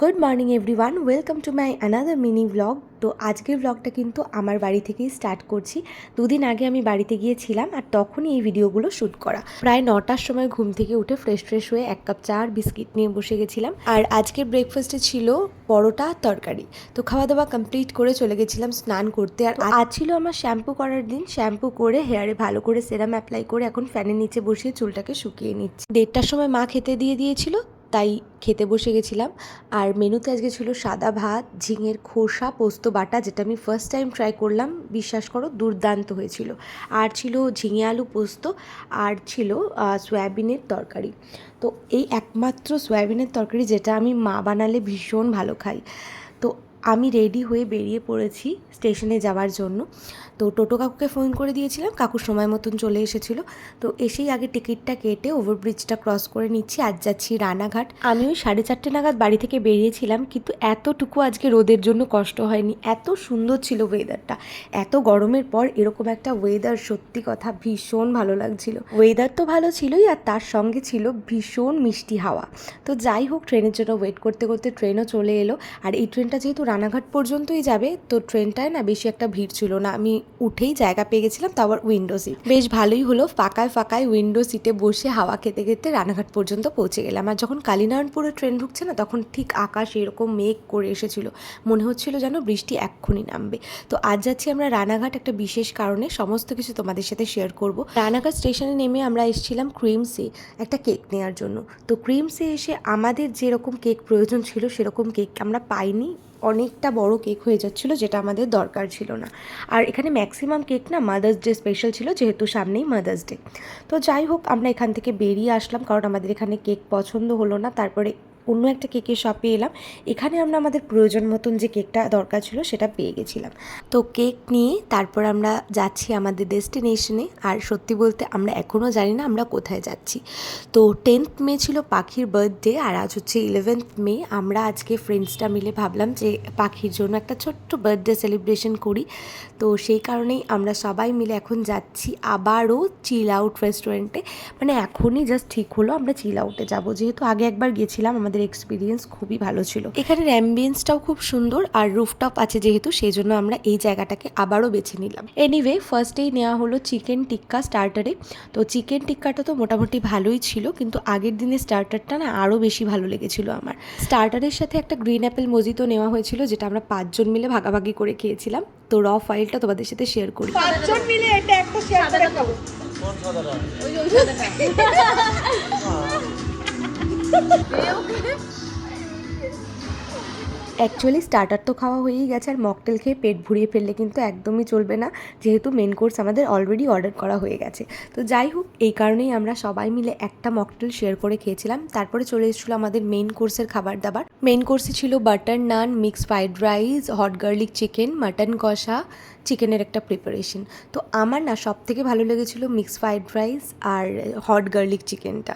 Good morning everyone welcome to my another mini blog তো আজকের ব্লগটা কিন্তু আমার বাড়ি থেকেই স্টার্ট করছি। দুদিন আগে আমি বাড়িতে গিয়েছিলাম আর তখনই এই ভিডিওগুলো শ্যুট করা। প্রায় নটার সময় ঘুম থেকে উঠে ফ্রেশ ফ্রেশ হয়ে এক কাপ চা আর বিস্কিট নিয়ে বসে গেছিলাম। আর আজকের ব্রেকফাস্টে ছিল পরোটা তরকারি। তো খাওয়া দাওয়া কমপ্লিট করে চলে গেছিলাম স্নান করতে। আর আজ ছিল আমার শ্যাম্পু করার দিন। শ্যাম্পু করে হেয়ারে ভালো করে সেরাম অ্যাপ্লাই করে এখন ফ্যানের নিচে বসিয়ে চুলটাকে শুকিয়ে নিচ্ছি। দেড়টার সময় মা খেতে দিয়ে দিয়েছিল। তাই খেতে বসে গেছিলাম। আর মেনুতে আজকে ছিল সাদা ভাত, ঝিঙের খোসা, পোস্ত বাটা, যেটা আমি ফার্স্ট টাইম ট্রাই করলাম। বিশ্বাস করো, দুর্দান্ত হয়েছিল। আর ছিল ঝিঙে আলু পোস্ত, আর ছিল সয়াবিনের তরকারি। তো এই একমাত্র সয়াবিনের তরকারি যেটা আমি মা বানালে ভীষণ ভালো খাই। আমি রেডি হয়ে বেরিয়ে পড়েছি স্টেশনে যাওয়ার জন্য। তো টোটো কাকুকে ফোন করে দিয়েছিলাম কাকুর সময় মতন চলে এসেছিল। তো এসেই আগে টিকিটটা কেটে ওভারব্রিজটা ক্রস করে নিচ্ছি। আজ যাচ্ছি রানাঘাট। আমি ওই সাড়ে চারটে নাগাদ বাড়ি থেকে বেরিয়েছিলাম, কিন্তু এতটুকু আজকে রোদের জন্য কষ্ট হয়নি। এত সুন্দর ছিল ওয়েদারটা এত গরমের পর এরকম একটা ওয়েদার সত্যি কথা ভীষণ ভালো লাগছিল। ওয়েদার তো ভালো ছিলই আর তার সঙ্গে ছিল ভীষণ মিষ্টি হাওয়া। তো যাই হোক ট্রেনের জন্য ওয়েট করতে করতে ট্রেনও চলে এলো। আর এই ট্রেনটা যেহেতু রানাঘাট পর্যন্তই যাবে, তো ট্রেনটায় না বেশি একটা ভিড় ছিল না। আমি উঠেই জায়গা পেয়ে গেছিলাম তো আবার উইন্ডো সিট বেশ ভালোই হলো, ফাঁকায় ফাঁকায় উইন্ডো সিটে বসে হাওয়া খেতে খেতে রানাঘাট পর্যন্ত পৌঁছে গেলাম। আর যখন কালীনারায়ণপুরে ট্রেন ঢুকছে না, তখন ঠিক আকাশ এরকম মেঘ করে এসেছিল, মনে হচ্ছিল যেন বৃষ্টি এক্ষুনি নামবে। তো আজ যাচ্ছি আমরা রানাঘাট একটা বিশেষ কারণে, সমস্ত কিছু তোমাদের সাথে শেয়ার করব। রানাঘাট স্টেশনে নেমে আমরা এসেছিলাম ক্রিমসে একটা কেক নেওয়ার জন্য। তো ক্রিমসে এসে আমাদের যেরকম কেক প্রয়োজন ছিল, সেরকম কেক আমরা পাইনি। অনেকটা বড় কেক হয়ে যাচ্ছিল, যেটা আমাদের দরকার ছিল না। আর এখানে ম্যাক্সিমাম কেক না মাদার্স ডে স্পেশাল ছিল, যেহেতু সামনেই মাদার্স ডে তো যাই হোক, আমরা এখান থেকে বেরিয়ে আসলাম, কারণ আমাদের এখানে কেক পছন্দ হলো না, তারপরে অন্য একটা কেকের শপে এলাম। এখানে আমরা আমাদের প্রয়োজন মতন যে কেকটা দরকার ছিল সেটা পেয়ে গেছিলাম। তো কেক নিয়ে তারপর আমরা যাচ্ছি আমাদের ডেস্টিনেশনে আর সত্যি বলতে আমরা এখনও জানি না আমরা কোথায় যাচ্ছি। তো টেন্থ মে ছিল পাখির বার্থডে আর আজ হচ্ছে ইলেভেন্থ মে। আমরা আজকে ফ্রেন্ডসরা মিলে ভাবলাম যে পাখির জন্য একটা ছোট্ট বার্থডে সেলিব্রেশন করি। তো সেই কারণেই আমরা সবাই মিলে এখন যাচ্ছি আবারও চিল আউট রেস্টুরেন্টে মানে এখনই জাস্ট ঠিক হলো, আমরা চিল আউটে যাব। যেহেতু আগে একবার গেছিলাম আমাদের এক্সপিরিয়েন্স খুবই ভালো ছিল। এখানের অ্যাম্বিয়েন্সটাও খুব সুন্দর আর রুফটপ আছে যেহেতু সেই জন্য আমরা এই জায়গাটাকে আবারও বেছে নিলাম। এনিওয়ে ফার্স্টেই নেওয়া হলো চিকেন টিক্কা স্টার্টারে তো চিকেন টিক্কাটা তো মোটামুটি ভালোই ছিল কিন্তু আগের দিনের স্টার্টারটা না আরও বেশি ভালো লেগেছিল আমার। স্টার্টারের সাথে একটা গ্রিন অ্যাপেল মজিতো নেওয়া হয়েছিল যেটা আমরা পাঁচজন মিলে ভাগাভাগি করে খেয়েছিলাম। তো র ফাইলটা তোমাদের সাথে শেয়ার করি। পাঁচজন মিলে এটা একটা শেয়ার করে খাব। Viu? অ্যাকচুয়ালি স্টার্টার তো খাওয়া হয়েই গেছে, আর মকটেল খেয়ে পেট ভরিয়ে ফেললে কিন্তু একদমই চলবে না, যেহেতু মেন কোর্স আমাদের অলরেডি অর্ডার করা হয়ে গেছে। তো যাই হোক, এই কারণেই আমরা সবাই মিলে একটা মকটেল শেয়ার করে খেয়েছিলাম। তারপরে চলে এসেছিল আমাদের মেন কোর্সের খাবার দাবার। মেন কোর্সে ছিল butter naan mix fried rice hot garlic chicken mutton কষা চিকেনের একটা প্রিপারেশন তো আমার না সব থেকে ভালো লেগেছিল মিক্স ফ্রাইড রাইস আর হট গার্লিক চিকেনটা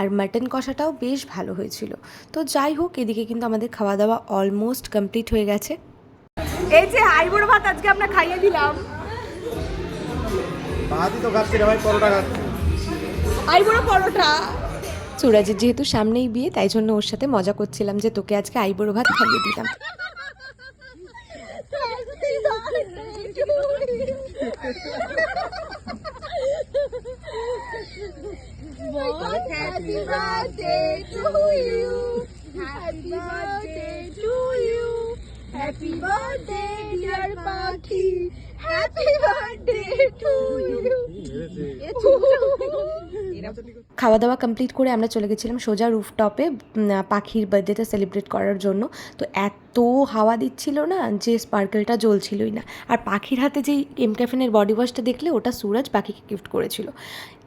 আর মাটন কষাটাও বেশ ভালো হয়েছিল। তো যাই হোক, এদিকে কিন্তু আমাদের খাওয়া দাওয়া অলমোস্ট কমপ্লিট হয়ে গেছে। এই যে আইবুড়ো ভাত আজকে আমরা খাইয়ে দিলাম। ভাতই তো খাচ্ছি ভাই পরোটা খাচ্ছি। আইবুড়ো পরোটা। সুরাজের যেহেতু সামনেই বিয়ে তাই জন্য ওর সাথে মজা করছিলাম যে তোকে আজকে আইবুড়ো ভাত খাইয়ে দিলাম। Happy birthday to you. Happy birthday. Happy birthday, dear Paki. Happy birthday to you. খাওয়া দাওয়া কমপ্লিট করে আমরা চলে গেছিলাম সোজা রুফটপে পাখির বার্থডেটা সেলিব্রেট করার জন্য তো এত হাওয়া দিচ্ছিল না যে স্পার্কেলটা জ্বলছিলই না। আর পাখির হাতে যেই এম ক্যাফেনের বডি ওয়াশটা দেখলে ওটা সুরজ পাখিকে গিফট করেছিল।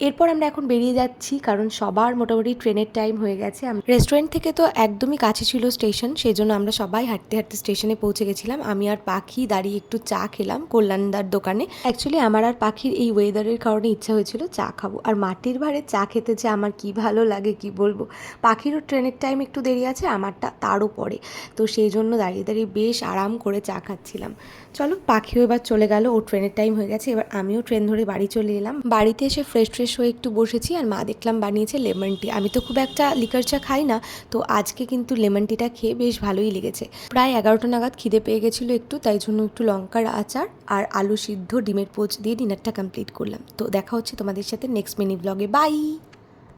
এরপর আমরা এখন বেরিয়ে যাচ্ছি কারণ সবার মোটামুটি ট্রেনের টাইম হয়ে গেছে। রেস্টুরেন্ট থেকে তো একদমই কাছে ছিল স্টেশন সেই জন্য আমরা সবাই হাঁটতে হাঁটতে স্টেশনে পৌঁছে গেছিলাম। আমি আর পাখি দাঁড়িয়ে একটু চা খেলাম কল্যাণদার দোকানে। অ্যাকচুয়ালি আমার আর পাখির এই ওয়েদারের কারণে ইচ্ছা হয়েছিল চা খাব। আর মাটির ভাড়ে চা খেতে যে আমার কি ভালো লাগে কি বলব? পাখিরও ট্রেনের টাইম একটু দেরি আছে, আমারটা তারও পরে। তো সেই জন্য দাঁড়িয়ে দাঁড়িয়ে বেশ আরাম করে চা খাচ্ছিলাম। চলো পাখিও এবার চলে গেল ও ট্রেনের টাইম হয়ে গেছে। এবার আমিও ট্রেন ধরে বাড়ি চলে এলাম। বাড়িতে এসে ফ্রেশ ফ্রেশ হয়ে একটু বসেছি আর মা দেখলাম বানিয়েছে লেমন টি আমি তো খুব একটা লিকার চা খাই না, তো আজকে কিন্তু লেমন টিটা খেয়ে বেশ ভালোই লেগেছে। প্রায় এগারোটা নাগাদ খিদে পেয়ে গেছিল একটু, তাই জন্য একটু লঙ্কার আচার আর আলু সিদ্ধ, ডিমের পোচ দিয়ে ডিনারটা কমপ্লিট করলাম। তো দেখা হচ্ছে তোমাদের সাথে নেক্সট মিনি ব্লগে বাই